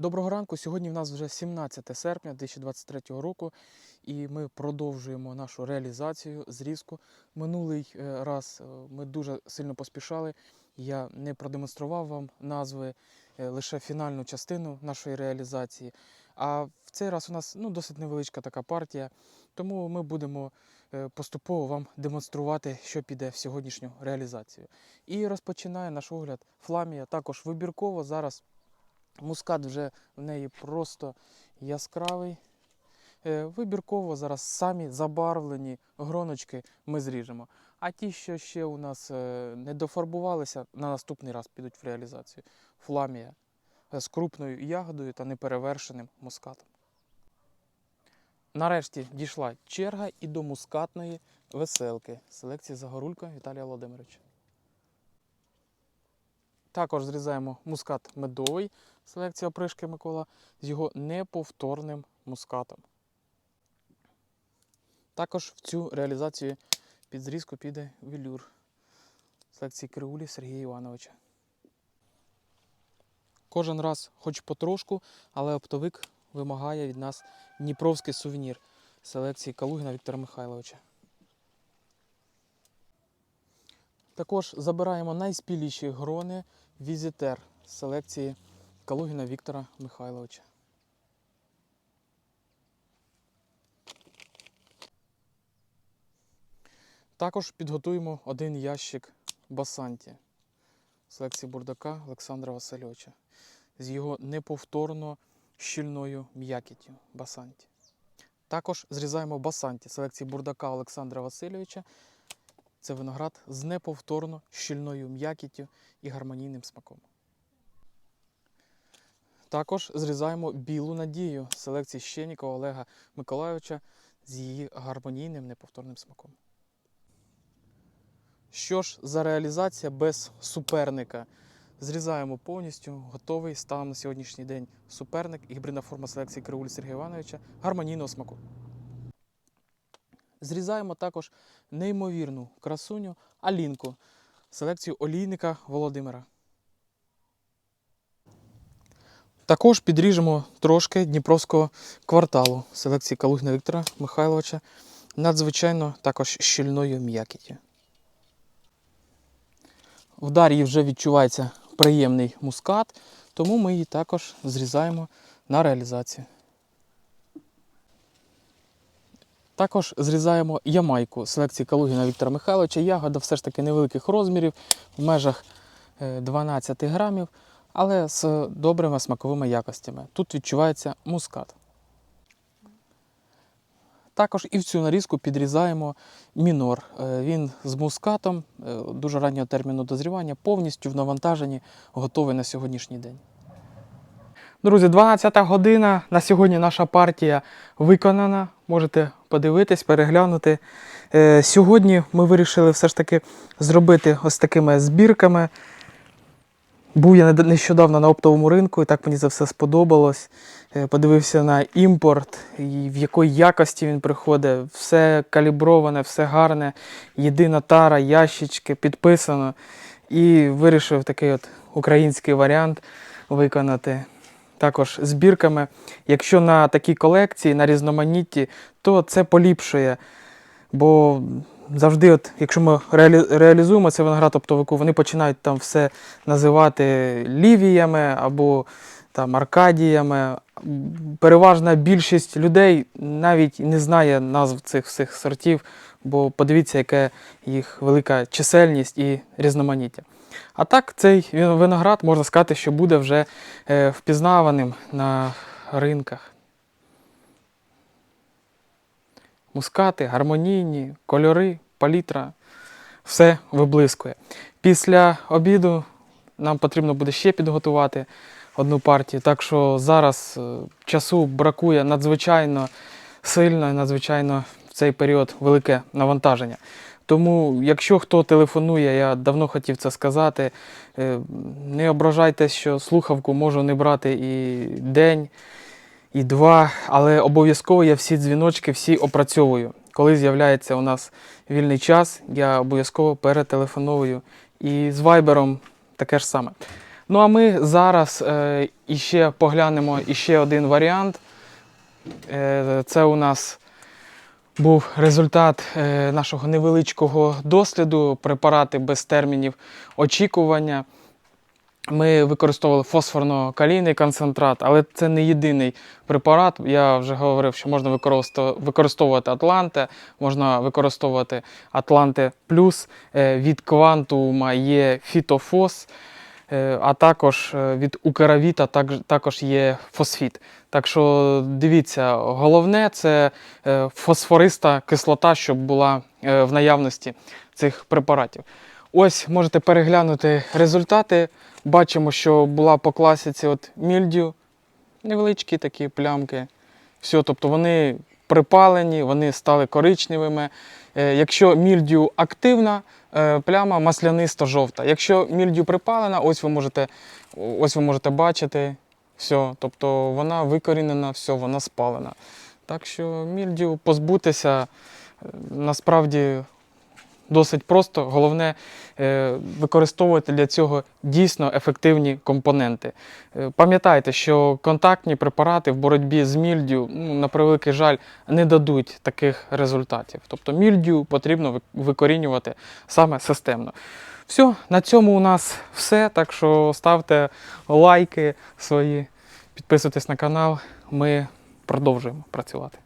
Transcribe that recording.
Доброго ранку. Сьогодні в нас вже 17 серпня 2023 року, і ми продовжуємо нашу реалізацію зрізку. Минулий е, раз е, ми дуже сильно поспішали. Я не продемонстрував вам назви, е, лише фінальну частину нашої реалізації. А в цей раз у нас ну, досить невеличка така партія, тому ми будемо поступово вам демонструвати, що піде в сьогоднішню реалізацію. І розпочинає наш огляд Фламія. Також вибірково зараз. Мускат вже в неї просто яскравий. Е, Вибірково зараз самі забарвлені гроночки ми зріжемо. А ті, що ще у нас е, не дофарбувалися, на наступний раз підуть в реалізацію. Фламія е, з крупною ягодою та неперевершеним мускатом. Нарешті дійшла черга і до мускатної веселки селекції Загорулька Віталія Володимировича. Також зрізаємо мускат медовий, селекція опришки Микола, з його неповторним мускатом. Також в цю реалізацію під зрізку піде велюр селекції Криулі Сергія Івановича. Кожен раз, хоч потрошку, але оптовик вимагає від нас дніпровський сувенір селекції Калугіна Віктора Михайловича. Також забираємо найспіліші грони Візитер з селекції Калугіна Віктора Михайловича. Також підготуємо один ящик Басанті з селекції бурдака Олександра Васильовича з його неповторно щільною м'якіттю Басанті. Також зрізаємо Басанті селекції бурдака Олександра Васильовича. Це виноград з неповторно щільною м'якіттю і гармонійним смаком. Також зрізаємо білу надію селекції Щенікова Олега Миколайовича з її гармонійним неповторним смаком. Що ж за реалізація без суперника? Зрізаємо повністю готовий станом на сьогоднішній день суперник гібридна форма селекції Кривулі Сергія Івановича гармонійного смаку. Зрізаємо також неймовірну красуню Алінку, селекцію олійника Володимира. Також підріжемо трошки Дніпровського кварталу селекції Калугіна Віктора Михайловича, надзвичайно також щільною м'якіттю. В Дар'ї вже відчувається приємний мускат, тому ми її також зрізаємо на реалізацію. Також зрізаємо ямайку селекції Калугіна Віктора Михайловича. Ягода все ж таки невеликих розмірів, в межах е, 12 грамів, але з добрими смаковими якостями. Тут відчувається мускат. Також і в цю нарізку підрізаємо мінор. Е, Він з мускатом е, дуже раннього терміну дозрівання, повністю в навантаженні, готовий на сьогоднішній день. Друзі, 12 година. На сьогодні наша партія виконана. Можете подивитись, переглянути. Е, Сьогодні ми вирішили все ж таки зробити ось такими збірками. Був я нещодавно на оптовому ринку, і так мені це все сподобалось. Е, Подивився на імпорт, і в якої якості він приходить. Все каліброване, все гарне, єдина тара, ящички, підписано. І вирішив такий от український варіант виконати. Також збірками. Якщо на такій колекції, на різноманітті, то це поліпшує. Бо завжди, от, якщо ми реалі, реалізуємо цей виноград оптовику, вони починають там все називати лівіями або там аркадіями. Переважна більшість людей навіть не знає назв цих всіх сортів, бо подивіться, яка їх велика чисельність і різноманіття. А так, цей виноград можна сказати, що буде вже е, впізнаваним на ринках. Мускати, гармонійні, кольори, палітра, все виблискує. Після обіду нам потрібно буде ще підготувати одну партію. Так що зараз е, часу бракує надзвичайно сильно і надзвичайно в цей період велике навантаження. Тому, якщо хто телефонує, я давно хотів це сказати, е, не ображайтесь, що слухавку можу не брати і день, і два, але обов'язково я всі дзвіночки всі опрацьовую. Коли з'являється у нас вільний час, я обов'язково перетелефоную. І з вайбером таке ж саме. Ну а ми зараз е, іще поглянемо іще один варіант. Е, це у нас був результат е, нашого невеличкого досліду, препарати без термінів очікування. Ми використовували фосфорно-калійний концентрат, але це не єдиний препарат. Я вже говорив, що можна використовувати, Атланте, можна використовувати Атланте Плюс. Е, Від квантума є фітофос, е, а також е, від Укеравіта також- є фосфіт. Так що дивіться, головне це фосфориста кислота, щоб була в наявності цих препаратів. Ось можете переглянути результати. Бачимо, що була по класиці от мільдю, невеличкі такі плямки. Все, тобто вони припалені, вони стали коричневими. Е, Якщо мільдю активна, е, пляма маслянисто-жовта. Якщо мільдю припалена, ось ви можете, ось ви можете бачити, все, тобто вона викорінена, все, вона спалена. Так що мільдю позбутися е, насправді досить просто. Головне е, використовувати для цього дійсно ефективні компоненти. Е, Пам'ятайте, що контактні препарати в боротьбі з мільдю, ну, на превеликий жаль, не дадуть таких результатів. Тобто мільдю потрібно викорінювати саме системно. Все, на цьому у нас все. Так що ставте лайки свої, підписуйтесь на канал. Ми продовжуємо працювати.